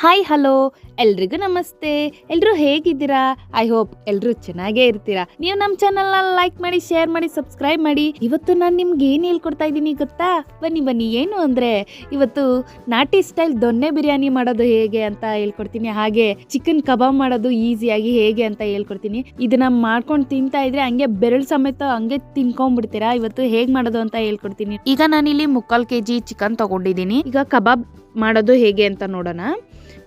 Hi hello ಎಲ್ರಿಗೂ ನಮಸ್ತೆ. ಎಲ್ಲರೂ ಹೇಗಿದ್ದೀರಾ? ಐ ಹೋಪ್ ಎಲ್ಲರೂ ಚೆನ್ನಾಗೇ ಇರ್ತೀರಾ. ನೀವು ನಮ್ಮ ಚಾನಲ್ನ ಲೈಕ್ ಮಾಡಿ ಶೇರ್ ಮಾಡಿ ಸಬ್ಸ್ಕ್ರೈಬ್ ಮಾಡಿ. ಇವತ್ತು ನಾನು ನಿಮ್ಗೆ ಏನು ಹೇಳ್ಕೊಡ್ತಾ ಇದ್ದೀನಿ ಗೊತ್ತಾ? ಬನ್ನಿ ಬನ್ನಿ. ಏನು ಅಂದರೆ, ಇವತ್ತು ನಾಟಿ ಸ್ಟೈಲ್ ದೊನ್ನೆ ಬಿರಿಯಾನಿ ಮಾಡೋದು ಹೇಗೆ ಅಂತ ಹೇಳ್ಕೊಡ್ತೀನಿ. ಹಾಗೆ ಚಿಕನ್ ಕಬಾಬ್ ಮಾಡೋದು ಈಸಿಯಾಗಿ ಹೇಗೆ ಅಂತ ಹೇಳ್ಕೊಡ್ತೀನಿ. ಇದನ್ನ ಮಾಡ್ಕೊಂಡು ತಿಂತಾ ಇದ್ರೆ ಹಂಗೆ ಬೆರಳು ಸಮೇತ ಹಂಗೆ ತಿನ್ಕೊಂಡ್ಬಿಡ್ತೀರಾ? ಇವತ್ತು ಹೇಗೆ ಮಾಡೋದು ಅಂತ ಹೇಳ್ಕೊಡ್ತೀನಿ. ಈಗ ನಾನಿಲ್ಲಿ ಮುಕ್ಕಾಲು ಕೆ ಜಿ ಚಿಕನ್ ತಗೊಂಡಿದ್ದೀನಿ. ಈಗ ಕಬಾಬ್ ಮಾಡೋದು ಹೇಗೆ ಅಂತ ನೋಡೋಣ.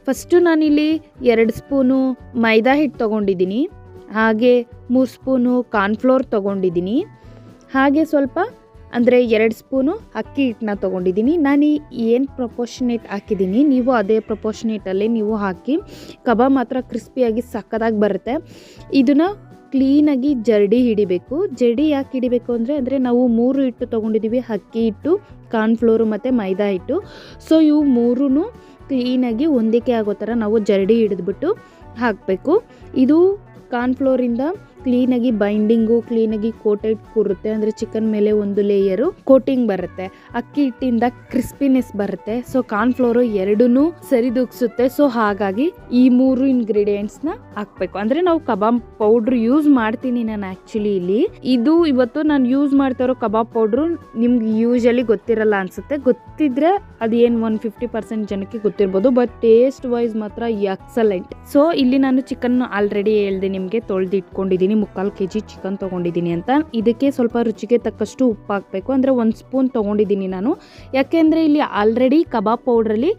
ಫಸ್ಟು ನಾನಿಲ್ಲಿ ಎರಡು ಸ್ಪೂನು ಮೈದಾ ಹಿಟ್ಟು ತೊಗೊಂಡಿದ್ದೀನಿ, ಹಾಗೆ ಮೂರು ಸ್ಪೂನು ಕಾರ್ನ್ಫ್ಲೋರ್ ತೊಗೊಂಡಿದ್ದೀನಿ, ಹಾಗೆ ಸ್ವಲ್ಪ ಅಂದರೆ ಎರಡು ಸ್ಪೂನು ಅಕ್ಕಿ ಹಿಟ್ಟನ್ನ ತೊಗೊಂಡಿದ್ದೀನಿ. ನಾನು ಏನು ಪ್ರಪೋರ್ಷನೇಟ್ ಹಾಕಿದ್ದೀನಿ, ನೀವು ಅದೇ ಪ್ರಪೋರ್ಷನೇಟಲ್ಲಿ ನೀವು ಹಾಕಿ, ಕಬಾಬ್ ಮಾತ್ರ ಕ್ರಿಸ್ಪಿಯಾಗಿ ಸಕ್ಕದಾಗಿ ಬರುತ್ತೆ. ಇದನ್ನು ಕ್ಲೀನಾಗಿ ಜರಡಿ ಹಿಡಿಬೇಕು. ಜರಡಿ ಯಾಕೆ ಹಿಡಿಬೇಕು ಅಂದರೆ ಅಂದರೆ ನಾವು ಮೂರು ಹಿಟ್ಟು ತೊಗೊಂಡಿದ್ದೀವಿ ಅಕ್ಕಿ ಹಿಟ್ಟು ಕಾರ್ನ್ಫ್ಲೋರು ಮತ್ತು ಮೈದಾ ಹಿಟ್ಟು. ಸೊ ಇವು ಮೂರೂ ಕ್ಲೀನಾಗಿ ಹೊಂದಿಕೆ ಆಗೋ ಥರ ನಾವು ಜರಡಿ ಹಿಡಿದ್ಬಿಟ್ಟು ಹಾಕಬೇಕು. ಇದು ಕಾರ್ನ್ಫ್ಲೋರಿಂದ ಕ್ಲೀನಾಗಿ ಬೈಂಡಿಂಗು, ಕ್ಲೀನಾಗಿ ಕೋಟೆಡ್ ಕೂರುತ್ತೆ. ಅಂದರೆ ಚಿಕನ್ ಮೇಲೆ ಒಂದು ಲೇಯರು ಕೋಟಿಂಗ್ ಬರುತ್ತೆ. ಅಕ್ಕಿ ಹಿಟ್ಟಿಂದ ಕ್ರಿಸ್ಪಿನೆಸ್ ಬರುತ್ತೆ. ಸೊ ಕಾರ್ನ್ಫ್ಲೋರು ಎರಡೂ ಸರಿದೂಗಿಸುತ್ತೆ. ಸೊ ಹಾಗಾಗಿ ಈ ಮೂರು ಇಂಗ್ರೀಡಿಯೆಂಟ್ಸ್ನ ಹಾಕ್ಬೇಕು. ಅಂದರೆ ನಾವು ಕಬಾಬ್ ಪೌಡ್ರ್ ಯೂಸ್ ಮಾಡ್ತೀನಿ ನಾನು ಆ್ಯಕ್ಚುಲಿ ಇಲ್ಲಿ. ಇದು ಇವತ್ತು ನಾನು ಯೂಸ್ ಮಾಡ್ತಾ ಇರೋ ಕಬಾಬ್ ಪೌಡ್ರು ನಿಮ್ಗೆ ಯೂಶಲಿ ಗೊತ್ತಿರಲ್ಲ ಅನ್ಸುತ್ತೆ. ಗೊತ್ತಿದ್ರೆ ಅದೇನು ಒನ್ ಫಿಫ್ಟಿ ಪರ್ಸೆಂಟ್ ಜನಕ್ಕೆ ಗೊತ್ತಿರ್ಬೋದು. ಬಟ್ ಟೇಸ್ಟ್ ವೈಸ್ ಮಾತ್ರ ಎಕ್ಸಲೆಂಟ್ ಸೊ ಇಲ್ಲಿ ನಾನು ಚಿಕನ್ ಆಲ್ರೆಡಿ ಹೇಳ್ದೆ ನಿಮಗೆ ತೊಳೆದು ಇಟ್ಕೊಂಡಿದ್ದೀನಿ ಮುಕ್ಕಾಲು ಕೆ ಜಿ ಚಿಕನ್ ತೊಗೊಂಡಿದ್ದೀನಿ ಅಂತ. ಇದಕ್ಕೆ ಸ್ವಲ್ಪ ರುಚಿಗೆ ತಕ್ಕಷ್ಟು ಉಪ್ಪು ಹಾಕಬೇಕು ಅಂದರೆ ಒಂದು ಸ್ಪೂನ್ ತೊಗೊಂಡಿದ್ದೀನಿ ನಾನು. ಯಾಕೆಂದರೆ ಇಲ್ಲಿ ಆಲ್ರೆಡಿ ಕಬಾಬ್ ಪೌಡ್ರಲ್ಲಿ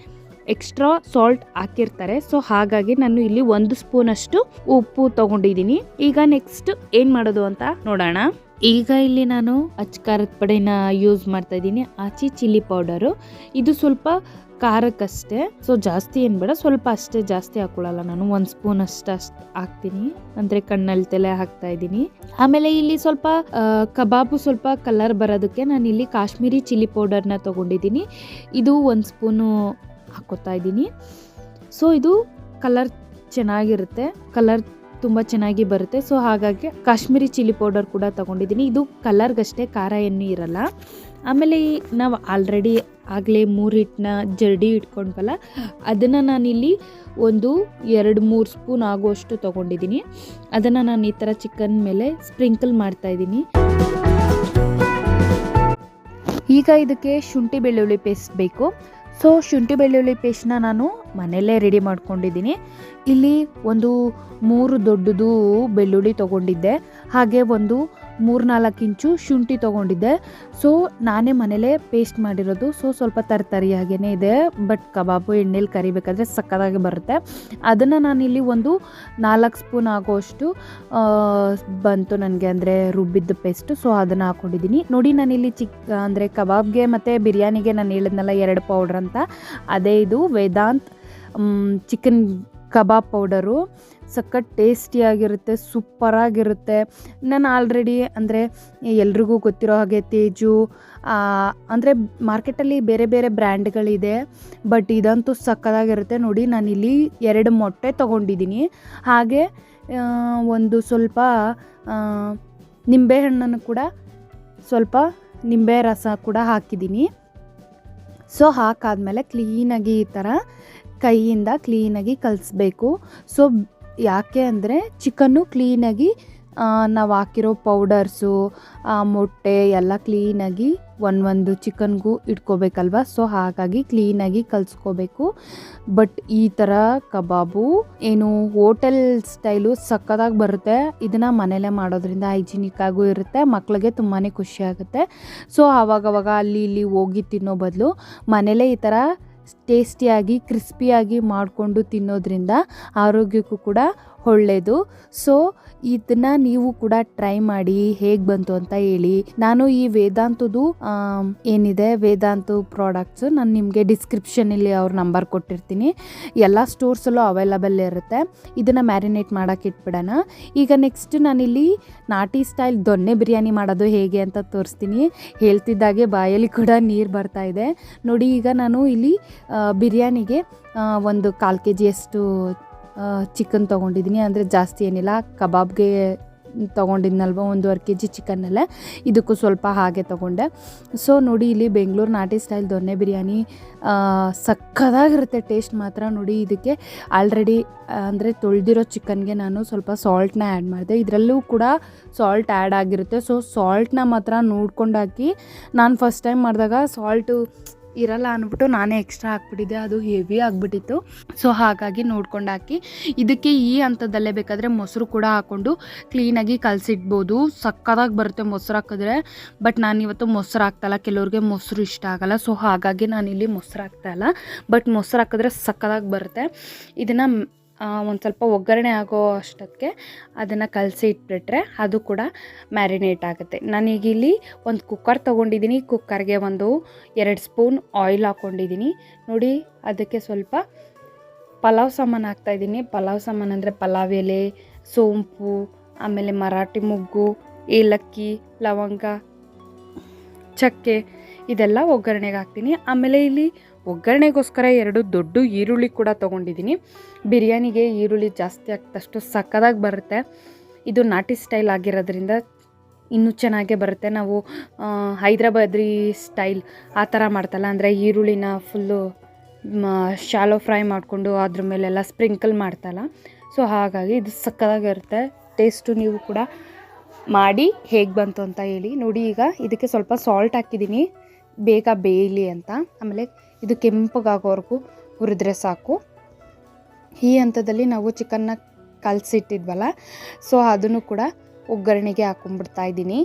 ಎಕ್ಸ್ಟ್ರಾ ಸಾಲ್ಟ್ ಹಾಕಿರ್ತಾರೆ. ಸೊ ಹಾಗಾಗಿ ನಾನು ಇಲ್ಲಿ ಒಂದು ಸ್ಪೂನಷ್ಟು ಉಪ್ಪು ತೊಗೊಂಡಿದ್ದೀನಿ. ಈಗ ನೆಕ್ಸ್ಟ್ ಏನು ಮಾಡೋದು ಅಂತ ನೋಡೋಣ. ಈಗ ಇಲ್ಲಿ ನಾನು ಅಚ್ಕಾರದ ಪುಡಿನ ಯೂಸ್ ಮಾಡ್ತಾ ಇದ್ದೀನಿ. ಆಚಿ ಚಿಲ್ಲಿ ಪೌಡರು ಇದು ಸ್ವಲ್ಪ ಖಾರಕ್ಕಷ್ಟೇ. ಸೊ ಜಾಸ್ತಿ ಏನು ಬೇಡ. ಸ್ವಲ್ಪ ಅಷ್ಟೇ ಜಾಸ್ತಿ ಹಾಕೊಳ್ಳಲ್ಲ ನಾನು. ಒಂದು ಸ್ಪೂನ್ ಅಷ್ಟು ಅಷ್ಟು ಹಾಕ್ತೀನಿ. ಅಂದರೆ ಕಣ್ಣಲ್ಲಿ ತಲೆ ಹಾಕ್ತಾ ಇದ್ದೀನಿ. ಆಮೇಲೆ ಇಲ್ಲಿ ಸ್ವಲ್ಪ ಕಬಾಬು ಸ್ವಲ್ಪ ಕಲರ್ ಬರೋದಕ್ಕೆ ನಾನು ಇಲ್ಲಿ ಕಾಶ್ಮೀರಿ ಚಿಲ್ಲಿ ಪೌಡರ್ನ ತೊಗೊಂಡಿದ್ದೀನಿ. ಇದು ಒಂದು ಸ್ಪೂನು ಹಾಕೋತಾ ಇದ್ದೀನಿ. ಸೊ ಇದು ಕಲರ್ ಚೆನ್ನಾಗಿರುತ್ತೆ. ಕಲರ್ ತುಂಬ ಚೆನ್ನಾಗಿ ಬರುತ್ತೆ. ಸೊ ಹಾಗಾಗಿ ಕಾಶ್ಮೀರಿ ಚಿಲ್ಲಿ ಪೌಡರ್ ಕೂಡ ತೊಗೊಂಡಿದ್ದೀನಿ. ಇದು ಕಲರ್ಗಷ್ಟೇ, ಖಾರ ಏನು ಇರಲ್ಲ. ಆಮೇಲೆ ನಾವು ಆಲ್ರೆಡಿ ಆಗಲೇ ಮೂರು ಹಿಟ್ಟನ್ನ ಜರಡಿ ಇಟ್ಕೊಂಡ್ವಲ್ಲ, ಅದನ್ನು ನಾನಿಲ್ಲಿ ಒಂದು ಎರಡು ಮೂರು ಸ್ಪೂನ್ ಆಗುವಷ್ಟು ತೊಗೊಂಡಿದ್ದೀನಿ. ಅದನ್ನು ನಾನು ಈ ಥರ ಚಿಕನ್ ಮೇಲೆ ಸ್ಪ್ರಿಂಕಲ್ ಮಾಡ್ತಾ ಇದ್ದೀನಿ. ಈಗ ಇದಕ್ಕೆ ಶುಂಠಿ ಬೆಳ್ಳುಳ್ಳಿ ಪೇಸ್ಟ್ ಬೇಕು. ಸೊ ಶುಂಠಿ ಬೆಳ್ಳುಳ್ಳಿ ಪೇಸ್ಟ್ನ ನಾನು ಮನೆಯಲ್ಲೇ ರೆಡಿ ಮಾಡ್ಕೊಂಡಿದ್ದೀನಿ. ಇಲ್ಲಿ ಒಂದು ಮೂರು ದೊಡ್ಡದು ಬೆಳ್ಳುಳ್ಳಿ ತೊಗೊಂಡಿದ್ದೆ. ಹಾಗೆ ಒಂದು ಮೂರು ನಾಲ್ಕು ಇಂಚು ಶುಂಠಿ ತೊಗೊಂಡಿದ್ದೆ. ಸೊ ನಾನೇ ಮನೇಲೇ ಪೇಸ್ಟ್ ಮಾಡಿರೋದು. ಸೊ ಸ್ವಲ್ಪ ತರ್ತರಿಯಾಗೇ ಇದೆ. ಬಟ್ ಕಬಾಬು, ಎಣ್ಣೆಲಿ ಕರಿಬೇಕಾದ್ರೆ ಸಕ್ಕದಾಗಿ ಬರುತ್ತೆ. ಅದನ್ನು ನಾನಿಲ್ಲಿ ಒಂದು ನಾಲ್ಕು ಸ್ಪೂನ್ ಆಗೋಷ್ಟು ಬಂತು ನನಗೆ ಅಂದರೆ ರುಬ್ಬಿದ್ದ ಪೇಸ್ಟು ಸೊ ಅದನ್ನು ಹಾಕ್ಕೊಂಡಿದ್ದೀನಿ ನೋಡಿ, ನಾನಿಲ್ಲಿ ಚಿಕ್ಕ ಅಂದರೆ ಕಬಾಬ್ಗೆ ಮತ್ತು ಬಿರಿಯಾನಿಗೆ ನಾನು ಹೇಳಿದ್ನಲ್ಲ ಎರಡು ಪೌಡ್ರ್ ಅಂತ. ಅದೇ ಇದು ವೇದಾಂತ್ ಚಿಕನ್ ಕಬಾಬ್ ಪೌಡರು ಸಖತ್ ಟೇಸ್ಟಿಯಾಗಿರುತ್ತೆ, ಸೂಪರಾಗಿರುತ್ತೆ. ನಾನು ಆಲ್ರೆಡಿ ಅಂದರೆ ಎಲ್ರಿಗೂ ಗೊತ್ತಿರೋ ಹಾಗೆ ತೇಜು ಅಂದರೆ ಮಾರ್ಕೆಟಲ್ಲಿ ಬೇರೆ ಬೇರೆ ಬ್ರ್ಯಾಂಡ್ಗಳಿದೆ, ಬಟ್ ಇದಂತೂ ಸಕ್ಕದಾಗಿರುತ್ತೆ ನೋಡಿ ನಾನು ಇಲ್ಲಿ ಎರಡು ಮೊಟ್ಟೆ ತೊಗೊಂಡಿದ್ದೀನಿ. ಹಾಗೆ ಒಂದು ಸ್ವಲ್ಪ ನಿಂಬೆಹಣ್ಣನ್ನು ಕೂಡ ಸ್ವಲ್ಪ ನಿಂಬೆ ರಸ ಕೂಡ ಹಾಕಿದ್ದೀನಿ. ಸೊ, ಹಾಕಾದ್ಮೇಲೆ ಕ್ಲೀನಾಗಿ ಈ ಥರ ಕೈಯಿಂದ ಕ್ಲೀನಾಗಿ ಕಲಿಸ್ಬೇಕು. ಸೊ ಯಾಕೆ ಅಂದರೆ ಚಿಕನ್ನು ಕ್ಲೀನಾಗಿ ನಾವು ಹಾಕಿರೋ ಪೌಡರ್ಸು ಮೊಟ್ಟೆ ಎಲ್ಲ ಕ್ಲೀನಾಗಿ ಒಂದೊಂದು ಚಿಕನ್ಗೂ ಇಟ್ಕೋಬೇಕಲ್ವ? ಸೊ, ಹಾಗಾಗಿ ಕ್ಲೀನಾಗಿ ಕಲಿಸ್ಕೋಬೇಕು. ಬಟ್ ಈ ಥರ ಕಬಾಬು ಏನು ಹೋಟೆಲ್ ಸ್ಟೈಲು ಸಕ್ಕತ್ತಾಗಿ ಬರುತ್ತೆ. ಇದನ್ನು ಮನೇಲೇ ಮಾಡೋದ್ರಿಂದ ಹೈಜೀನಿಕ್ ಆಗೂ ಇರುತ್ತೆ, ಮಕ್ಳಿಗೆ ತುಂಬಾ ಖುಷಿ ಆಗುತ್ತೆ. ಸೊ ಆವಾಗವಾಗ ಅಲ್ಲಿ ಇಲ್ಲಿ ಹೋಗಿ ತಿನ್ನೋ ಬದಲು ಮನೇಲೇ ಈ ಥರ ಟೇಸ್ಟಿಯಾಗಿ ಕ್ರಿಸ್ಪಿಯಾಗಿ ಮಾಡಿಕೊಂಡು ತಿನ್ನೋದ್ರಿಂದ ಆರೋಗ್ಯಕ್ಕೂ ಕೂಡ ಒಳ್ಳೆಯದು ಸೊ ಇದನ್ನ ನೀವು ಕೂಡ ಟ್ರೈ ಮಾಡಿ ಹೇಗೆ ಬಂತು ಅಂತ ಹೇಳಿ. ನಾನು ಈ ವೇದಾಂತದ್ದು ಏನಿದೆ, ವೇದಾಂತ ಪ್ರಾಡಕ್ಟ್ಸು ನಾನು ನಿಮಗೆ ಡಿಸ್ಕ್ರಿಪ್ಷನಲ್ಲಿ ಅವ್ರ ನಂಬರ್ ಕೊಟ್ಟಿರ್ತೀನಿ. ಎಲ್ಲ ಸ್ಟೋರ್ಸಲ್ಲೂ ಅವೈಲಬಲ್ ಇರುತ್ತೆ. ಇದನ್ನು ಮ್ಯಾರಿನೇಟ್ ಮಾಡೋಕೆ ಇಟ್ಬಿಡೋಣ. ಈಗ ನೆಕ್ಸ್ಟ್ ನಾನಿಲ್ಲಿ ನಾಟಿ ಸ್ಟೈಲ್ ದೊನ್ನೆ ಬಿರಿಯಾನಿ ಮಾಡೋದು ಹೇಗೆ ಅಂತ ತೋರಿಸ್ತೀನಿ. ಹೇಳ್ತಿದ್ದಾಗೆ ಬಾಯಲ್ಲಿ ಕೂಡ ನೀರು ಬರ್ತಾ ಇದೆ. ನೋಡಿ, ಈಗ ನಾನು ಇಲ್ಲಿ ಬಿರಿಯಾನಿಗೆ ಒಂದು ಕಾಲು ಕೆ ಜಿಯಷ್ಟು ಚಿಕನ್ ತೊಗೊಂಡಿದ್ದೀನಿ. ಅಂದರೆ ಜಾಸ್ತಿ ಏನಿಲ್ಲ, ಕಬಾಬ್ಗೆ ತೊಗೊಂಡಿದ್ನಲ್ವ, ಒಂದೂವರೆ ಕೆ ಜಿ ಚಿಕನ್ನಲ್ಲೇ ಇದಕ್ಕೂ ಸ್ವಲ್ಪ ಹಾಗೆ ತೊಗೊಂಡೆ. ಸೊ ನೋಡಿ, ಇಲ್ಲಿ ಬೆಂಗಳೂರು ನಾಟಿ ಸ್ಟೈಲ್ ದೊನ್ನೆ ಬಿರಿಯಾನಿ ಸಕ್ಕದಾಗಿರುತ್ತೆ ಟೇಸ್ಟ್ ಮಾತ್ರ. ನೋಡಿ, ಇದಕ್ಕೆ ಆಲ್ರೆಡಿ ಅಂದರೆ ತೊಳೆದಿರೋ ಚಿಕನ್ಗೆ ನಾನು ಸ್ವಲ್ಪ ಸಾಲ್ಟ್ನ ಆ್ಯಡ್ ಮಾಡಿದೆ. ಇದರಲ್ಲೂ ಕೂಡ ಸಾಲ್ಟ್ ಆ್ಯಡ್ ಆಗಿರುತ್ತೆ. ಸೊ ಸಾಲ್ಟ್ನ ಮಾತ್ರ ನೋಡ್ಕೊಂಡು ಹಾಕಿ, ನಾನು ಫಸ್ಟ್ ಟೈಮ್ ಮಾಡಿದಾಗ ಸಾಲ್ಟು ಇರಲ್ಲ ಅಂದ್ಬಿಟ್ಟು ನಾನೇ ಎಕ್ಸ್ಟ್ರಾ ಹಾಕ್ಬಿಟ್ಟಿದ್ದೆ. ಅದು ಹೆವಿ ಆಗಿಬಿಟ್ಟಿತ್ತು. ಸೊ ಹಾಗಾಗಿ ನೋಡ್ಕೊಂಡು ಹಾಕಿ. ಇದಕ್ಕೆ ಈ ಹಂತದಲ್ಲೇ ಬೇಕಾದರೆ ಮೊಸರು ಕೂಡ ಹಾಕ್ಕೊಂಡು ಕ್ಲೀನಾಗಿ ಕಲಸಿಡ್ಬೋದು. ಸಕ್ಕತ್ತಾಗಿ ಬರುತ್ತೆ ಮೊಸರು ಹಾಕಿದ್ರೆ. ಬಟ್ ನಾನು ಇವತ್ತು ಮೊಸರು ಹಾಕ್ತಾಯಿಲ್ಲ ಕೆಲವ್ರಿಗೆ ಮೊಸರು ಇಷ್ಟ ಆಗಲ್ಲ. ಸೊ ಹಾಗಾಗಿ ನಾನಿಲ್ಲಿ ಮೊಸರು ಹಾಕ್ತಾಯಿಲ್ಲ ಬಟ್ ಮೊಸರು ಹಾಕಿದ್ರೆ ಸಕ್ಕತ್ತಾಗಿ ಬರುತ್ತೆ. ಇದನ್ನು ಒಂದು ಸ್ವಲ್ಪ ಒಗ್ಗರಣೆ ಆಗೋ ಅಷ್ಟಕ್ಕೆ ಅದನ್ನು ಕಲಸಿ ಇಟ್ಬಿಟ್ರೆ ಅದು ಕೂಡ ಮ್ಯಾರಿನೇಟ್ ಆಗುತ್ತೆ. ನಾನೀಗಿಲ್ಲಿ ಒಂದು ಕುಕ್ಕರ್ ತೊಗೊಂಡಿದ್ದೀನಿ ಕುಕ್ಕರ್ಗೆ ಒಂದು ಎರಡು ಸ್ಪೂನ್ ಆಯಿಲ್ ಹಾಕ್ಕೊಂಡಿದ್ದೀನಿ ನೋಡಿ, ಅದಕ್ಕೆ ಸ್ವಲ್ಪ ಪಲಾವ್ ಸಾಮಾನು ಹಾಕ್ತಾಯಿದ್ದೀನಿ ಪಲಾವ್ ಸಾಮಾನು ಅಂದರೆ ಪಲಾವ್ ಎಲೆ, ಸೋಂಪು, ಆಮೇಲೆ ಮರಾಠಿ ಮೊಗ್ಗು, ಏಲಕ್ಕಿ, ಲವಂಗ, ಚಕ್ಕೆ ಇದೆಲ್ಲ ಒಗ್ಗರಣೆಗೆ ಹಾಕ್ತೀನಿ. ಆಮೇಲೆ ಇಲ್ಲಿ ಒಗ್ಗರಣೆಗೋಸ್ಕರ ಎರಡು ದೊಡ್ಡ ಈರುಳ್ಳಿ ಕೂಡ ತೊಗೊಂಡಿದ್ದೀನಿ. ಬಿರಿಯಾನಿಗೆ ಈರುಳ್ಳಿ ಜಾಸ್ತಿ ಆಗ್ತಷ್ಟು ಸಕ್ಕದಾಗಿ ಬರುತ್ತೆ. ಇದು ನಾಟಿ ಸ್ಟೈಲ್ ಆಗಿರೋದ್ರಿಂದ ಇನ್ನೂ ಚೆನ್ನಾಗೇ ಬರುತ್ತೆ. ನಾವು ಹೈದ್ರಾಬಾದ್ರಿ ಸ್ಟೈಲ್ ಆ ಥರ ಮಾಡ್ತಲ್ಲ, ಅಂದರೆ ಈರುಳ್ಳಿನ ಫುಲ್ಲು ಶಾಲೋ ಫ್ರೈ ಮಾಡಿಕೊಂಡು ಅದ್ರ ಮೇಲೆಲ್ಲ ಸ್ಪ್ರಿಂಕಲ್ ಮಾಡ್ತಲ್ಲ. ಸೊ, ಹಾಗಾಗಿ ಇದು ಸಕ್ಕದಾಗಿರುತ್ತೆ ಟೇಸ್ಟು ನೀವು ಕೂಡ ಮಾಡಿ ಹೇಗೆ ಬಂತು ಅಂತ ಹೇಳಿ ನೋಡಿ. ಈಗ ಇದಕ್ಕೆ ಸ್ವಲ್ಪ ಸಾಲ್ಟ್ ಹಾಕಿದ್ದೀನಿ. ಬೇಗ ಬೇಯಲಿ ಅಂತ. ಆಮೇಲೆ ಇದು ಕೆಂಪಗಾಗೋವರೆಗೂ ಹುರಿದ್ರೆ ಸಾಕು. ಈ ಹಂತದಲ್ಲಿ ನಾವು ಚಿಕನ್ನ ಕಲಸಿಟ್ಟಿದ್ವಲ್ಲ ಸೊ ಅದನ್ನು ಕೂಡ ಒಗ್ಗರಣೆಗೆ ಹಾಕೊಂಡ್ಬಿಡ್ತಾ ಇದ್ದೀನಿ.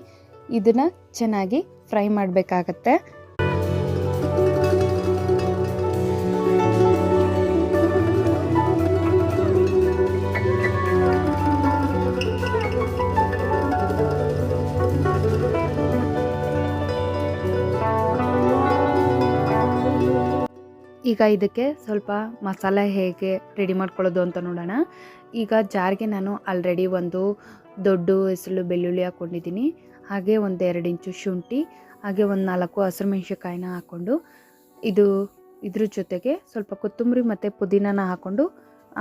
ಇದನ್ನು ಚೆನ್ನಾಗಿ ಫ್ರೈ ಮಾಡಬೇಕಾಗತ್ತೆ. ಈಗ ಇದಕ್ಕೆ ಸ್ವಲ್ಪ ಮಸಾಲೆ ಹೇಗೆ ರೆಡಿ ಮಾಡ್ಕೊಳ್ಳೋದು ಅಂತ ನೋಡೋಣ. ಈಗ ಜಾರ್ಗೆ ನಾನು ಆಲ್ರೆಡಿ ಒಂದು ದೊಡ್ಡ ಹೆಸರು ಬೆಳ್ಳುಳ್ಳಿ ಹಾಕ್ಕೊಂಡಿದ್ದೀನಿ. ಹಾಗೆ ಒಂದು ಎರಡು ಇಂಚು ಶುಂಠಿ, ಹಾಗೆ ಒಂದು ನಾಲ್ಕು ಹಸಿರು ಮೆಣಸಿನ್ಕಾಯಿನ ಹಾಕ್ಕೊಂಡು ಇದು ಇದ್ರ ಜೊತೆಗೆ ಸ್ವಲ್ಪ ಕೊತ್ತಂಬರಿ ಮತ್ತು ಪುದೀನನ ಹಾಕ್ಕೊಂಡು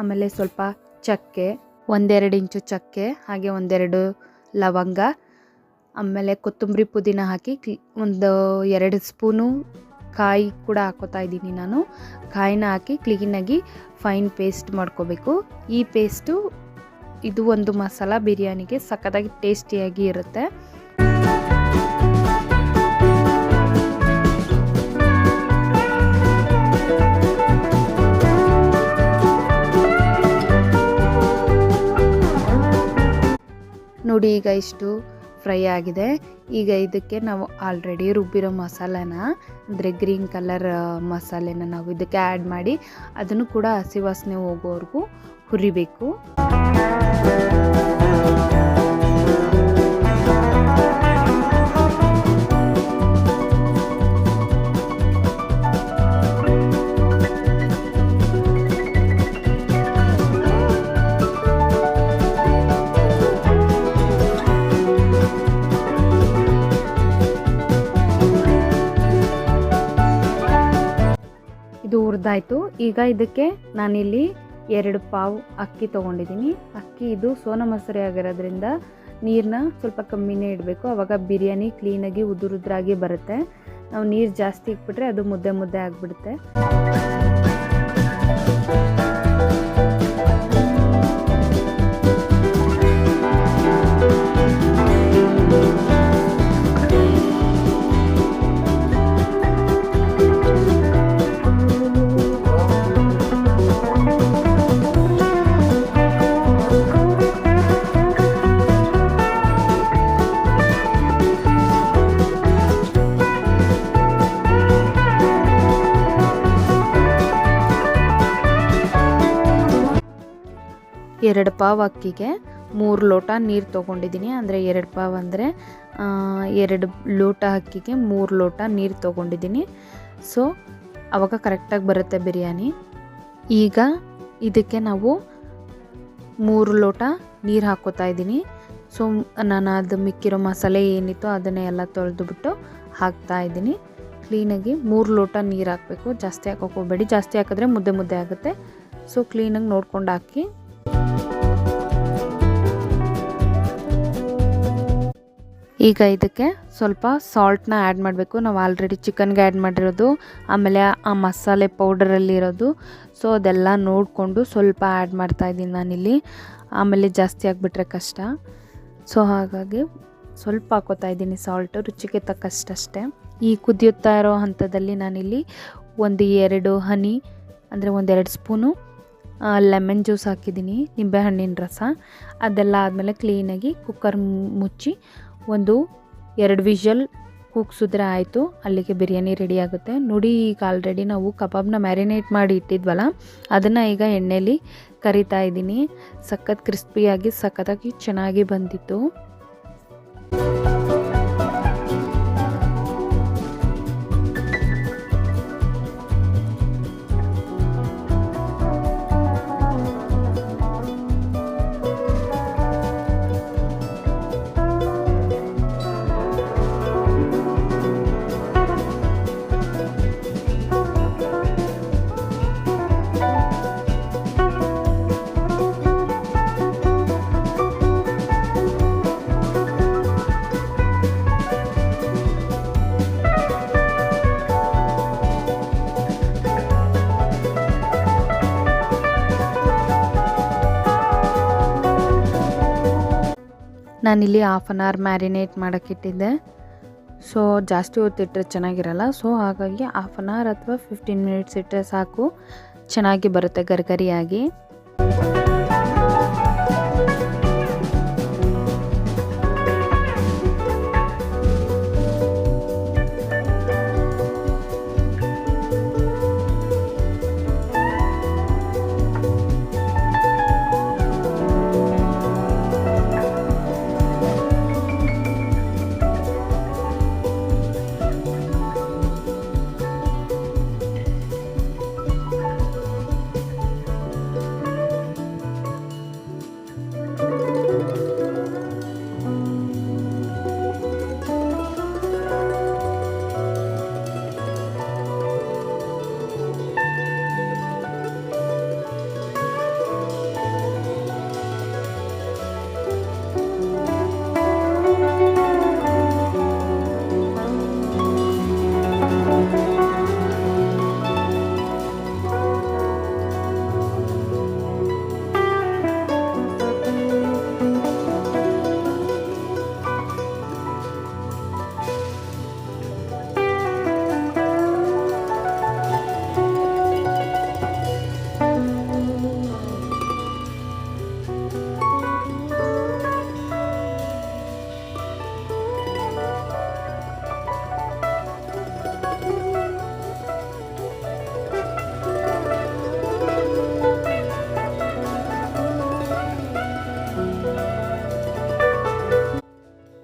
ಆಮೇಲೆ ಸ್ವಲ್ಪ ಚಕ್ಕೆ ಒಂದೆರಡು ಇಂಚು ಚಕ್ಕೆ, ಹಾಗೆ ಒಂದೆರಡು ಲವಂಗ, ಆಮೇಲೆ ಕೊತ್ತಂಬರಿ ಪುದೀನ ಹಾಕಿ ಒಂದು ಎರಡು ಸ್ಪೂನು ಕಾಯಿ ಕೂಡ ಹಾಕೋತಾ ಇದ್ದೀನಿ ನಾನು. ಕಾಯಿನ ಹಾಕಿ ಕ್ಲೀನಾಗಿ ಫೈನ್ ಪೇಸ್ಟ್ ಮಾಡ್ಕೋಬೇಕು. ಈ ಪೇಸ್ಟು ಇದು ಒಂದು ಮಸಾಲ ಬಿರಿಯಾನಿಗೆ ಸಖತ್ತಾಗಿ ಟೇಸ್ಟಿಯಾಗಿ ಇರುತ್ತೆ. ನೋಡಿ ಈಗ ಇಷ್ಟು ಫ್ರೈ ಆಗಿದೆ. ಈಗ ಇದಕ್ಕೆ ನಾವು ಆಲ್ರೆಡಿ ರುಬ್ಬಿರೋ ಮಸಾಲೆನ, ಅಂದರೆ ಗ್ರೀನ್ ಕಲರ್ ಮಸಾಲೆನ ನಾವು ಇದಕ್ಕೆ ಆ್ಯಡ್ ಮಾಡಿ ಅದನ್ನು ಕೂಡ ಹಸಿ ವಾಸನೆ ಹೋಗೋವರೆಗೂ ಹುರಿಬೇಕು. ಇದು ಈಗ ಇದಕ್ಕೆ ನಾನಿಲ್ಲಿ ಎರಡು ಪಾವು ಅಕ್ಕಿ ತೊಗೊಂಡಿದ್ದೀನಿ. ಅಕ್ಕಿ ಇದು ಸೋನ ಮೊಸರಿ ಆಗಿರೋದ್ರಿಂದ ನೀರನ್ನ ಸ್ವಲ್ಪ ಕಮ್ಮಿನೇ ಇಡಬೇಕು. ಆವಾಗ ಬಿರಿಯಾನಿ ಕ್ಲೀನಾಗಿ ಉದುರುದ್ರಾಗಿ ಬರುತ್ತೆ. ನಾವು ನೀರು ಜಾಸ್ತಿ ಇಕ್ಬಿಟ್ರೆ ಅದು ಮುದ್ದೆ ಮುದ್ದೆ ಆಗಿಬಿಡುತ್ತೆ. ಎರಡು ಪಾವ್ ಅಕ್ಕಿಗೆ ಮೂರು ಲೋಟ ನೀರು ತೊಗೊಂಡಿದ್ದೀನಿ. ಅಂದರೆ ಎರಡು ಪಾವ್ ಅಂದರೆ ಎರಡು ಲೋಟ ಅಕ್ಕಿಗೆ ಮೂರು ಲೋಟ ನೀರು ತೊಗೊಂಡಿದ್ದೀನಿ. ಸೊ ಅವಾಗ ಕರೆಕ್ಟಾಗಿ ಬರುತ್ತೆ ಬಿರಿಯಾನಿ. ಈಗ ಇದಕ್ಕೆ ನಾವು ಮೂರು ಲೋಟ ನೀರು ಹಾಕೋತಾ ಇದ್ದೀನಿ. ಸೊ ನಾನು ಅದು ಮಿಕ್ಕಿರೋ ಮಸಾಲೆ ಏನಿತ್ತು ಅದನ್ನೇ ಎಲ್ಲ ತೊಳೆದುಬಿಟ್ಟು ಹಾಕ್ತಾ ಇದ್ದೀನಿ. ಕ್ಲೀನಾಗಿ ಮೂರು ಲೋಟ ನೀರು ಹಾಕಬೇಕು. ಜಾಸ್ತಿ ಹಾಕೋಕೋಬೇಡಿ ಜಾಸ್ತಿ ಹಾಕಿದ್ರೆ ಮುದ್ದೆ ಮುದ್ದೆ ಆಗುತ್ತೆ. ಸೊ ಕ್ಲೀನಾಗಿ ನೋಡ್ಕೊಂಡು ಹಾಕಿ ಈಗ ಇದಕ್ಕೆ ಸ್ವಲ್ಪ ಸಾಲ್ಟ್ನ ಆ್ಯಡ್ ಮಾಡಬೇಕು. ನಾವು ಆಲ್ರೆಡಿ ಚಿಕನ್ಗೆ ಆ್ಯಡ್ ಮಾಡಿರೋದು, ಆಮೇಲೆ ಆ ಮಸಾಲೆ ಪೌಡರಲ್ಲಿರೋದು ಸೊ ಅದೆಲ್ಲ ನೋಡಿಕೊಂಡು ಸ್ವಲ್ಪ ಆ್ಯಡ್ ಮಾಡ್ತಾಯಿದ್ದೀನಿ ನಾನಿಲ್ಲಿ. ಆಮೇಲೆ ಜಾಸ್ತಿ ಆಗಿಬಿಟ್ರೆ ಕಷ್ಟ. ಸೊ ಹಾಗಾಗಿ ಸ್ವಲ್ಪ ಹಾಕೋತಾ ಇದ್ದೀನಿ ಸಾಲ್ಟು ರುಚಿಗೆ ತಕ್ಕಷ್ಟಷ್ಟೇ ಈ ಕುದಿಯುತ್ತಾ ಇರೋ ಹಂತದಲ್ಲಿ ನಾನಿಲ್ಲಿ ಒಂದು ಎರಡು ಹನಿ, ಅಂದರೆ ಒಂದೆರಡು ಸ್ಪೂನು ಲೆಮನ್ ಜ್ಯೂಸ್ ಹಾಕಿದ್ದೀನಿ, ನಿಂಬೆಹಣ್ಣಿನ ರಸ. ಅದೆಲ್ಲ ಆದಮೇಲೆ ಕ್ಲೀನಾಗಿ ಕುಕ್ಕರ್ ಮುಚ್ಚಿ ಒಂದು, ಎರಡು ವಿಷಲ್ ಕೂಗ್ಸಿದ್ರೆ ಆಯಿತು. ಅಲ್ಲಿಗೆ ಬಿರಿಯಾನಿ ರೆಡಿ ಆಗುತ್ತೆ. ನೋಡಿ, ಈಗ ಆಲ್ರೆಡಿ ನಾವು ಕಬಾಬ್ನ ಮ್ಯಾರಿನೇಟ್ ಮಾಡಿ ಇಟ್ಟಿದ್ವಲ್ಲ, ಅದನ್ನು ಈಗ ಎಣ್ಣೆಯಲ್ಲಿ ಕರಿತಾ ಇದ್ದೀನಿ. ಸಖತ್ ಕ್ರಿಸ್ಪಿಯಾಗಿ ಸಖತ್ತಾಗಿ ಚೆನ್ನಾಗಿ ಬಂದಿತ್ತು. ನಾನಿಲ್ಲಿ ಹಾಫ್ ಆನ್ ಅವರ್ ಮ್ಯಾರಿನೇಟ್ ಮಾಡೋಕ್ಕಿಟ್ಟಿದ್ದೆ ಸೊ ಜಾಸ್ತಿ ಹೊತ್ತಿಟ್ಟರೆ ಚೆನ್ನಾಗಿರಲ್ಲ. ಸೊ ಹಾಗಾಗಿ ಹಾಫ್ ಆನ್ ಅವರ್ ಅಥವಾ ಫಿಫ್ಟೀನ್ ಮಿನಿಟ್ಸ್ ಇಟ್ಟರೆ ಸಾಕು. ಚೆನ್ನಾಗಿ ಬರುತ್ತೆ ಗರ್ಗರಿಯಾಗಿ.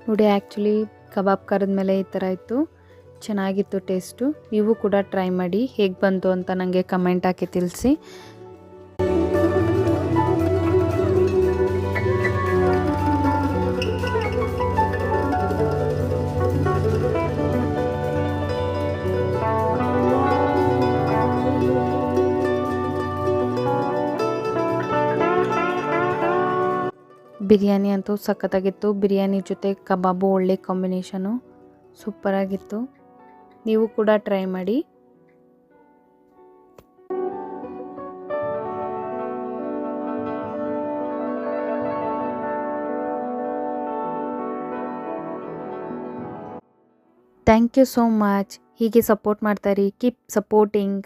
ನೋಡಿ ಆ್ಯಕ್ಚುಲಿ ಕಬಾಬ್ ಕರೆದ ಮೇಲೆ ಈ ಥರ ಇತ್ತು. ಚೆನ್ನಾಗಿತ್ತು ಟೇಸ್ಟು ನೀವು ಕೂಡ ಟ್ರೈ ಮಾಡಿ ಹೇಗೆ ಬಂತು ಅಂತ ನನಗೆ ಕಮೆಂಟ್ ಹಾಕಿ ತಿಳಿಸಿ. ಬಿರಿಯಾನಿ ಅಂತೂ ಸಖತ್ತಾಗಿತ್ತು. ಬಿರಿಯಾನಿ ಜೊತೆ ಕಬಾಬು ಒಳ್ಳೆ ಕಾಂಬಿನೇಷನು. ಸೂಪರಾಗಿತ್ತು. ನೀವು ಕೂಡ ಟ್ರೈ ಮಾಡಿ. ಥ್ಯಾಂಕ್ ಯು ಸೋ ಮಚ್ ಹೀಗೆ ಸಪೋರ್ಟ್ ಮಾಡ್ತಾರೆ ಕೀಪ್ ಸಪೋರ್ಟಿಂಗ್